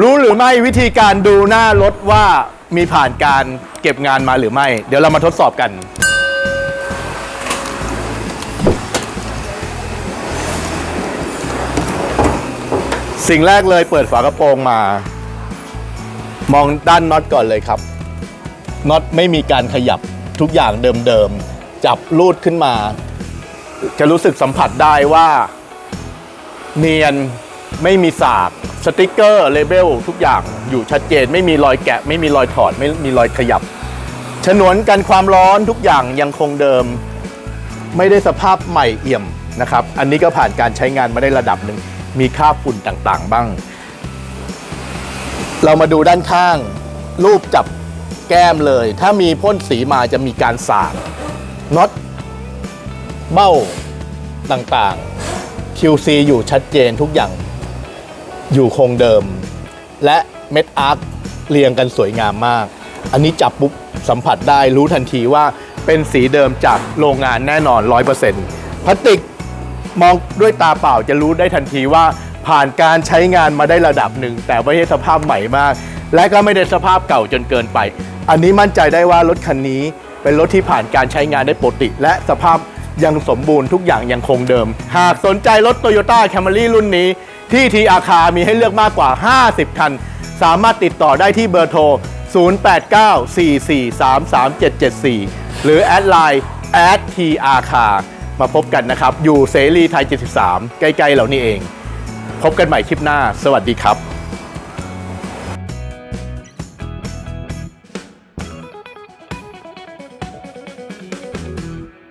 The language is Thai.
รู้หรือไม่วิธีการดูหน้ารถว่ามีผ่านการเก็บงานมาหรือไม่ เดี๋ยวเรามาทดสอบกัน สิ่งแรกเลยเปิดฝากระโปรงมา มองด้านน็อตก่อนเลยครับน็อตไม่มีการขยับทุกอย่างเดิมๆ จับลูดขึ้นมา จะรู้สึกสัมผัสได้ว่า เนียน ไม่มีสากสติกเกอร์เลเบลทุกอย่างอยู่ชัดเจน ไม่มีรอยแกะ ไม่มีรอยถอด ไม่มีรอยขยับ ฉนวนกันความร้อนทุกอย่างยังคงเดิม ไม่ได้สภาพใหม่เอี่ยมนะครับ อันนี้ก็ผ่านการใช้งานมาได้ระดับหนึ่ง มีค่าฝุ่นต่างๆ บ้าง เรามาดูด้านข้าง รูปจับแก้มเลย ถ้ามีพ่นสีมาจะมีการสากน็อตเบ้าต่างๆ QC อยู่ชัดเจนทุกอย่าง อยู่คงเดิม และเม็ดอาร์คเรียงกันสวยงามมาก อันนี้จับปุ๊บสัมผัสได้รู้ทันทีว่าเป็นสีเดิมจากโรงงานแน่นอน 100%พลาสติกมองด้วยตาเปล่าจะรู้ได้ทันทีว่าผ่านการใช้งานมาได้ระดับหนึ่ง แต่ไม่ใช่สภาพใหม่มาก และก็ไม่ได้สภาพเก่าจนเกินไป อันนี้มั่นใจได้ว่ารถคันนี้ เป็นรถที่ผ่านการใช้งานได้ปกติ และสภาพยังสมบูรณ์ทุกอย่างยังคงเดิม หากสนใจรถ Toyota Camry รุ่นนี้ ที่ทีอาคามีให้เลือกมากกว่า 50 คัน สามารถติดต่อได้ที่เบอร์โทร 0894433774 หรือแอดไลน์แอดทีอาคามาพบกันนะครับ อยู่เสรีไทย 73 ใกล้ ๆ เหล่านี้เอง พบกันใหม่คลิปหน้า สวัสดีครับ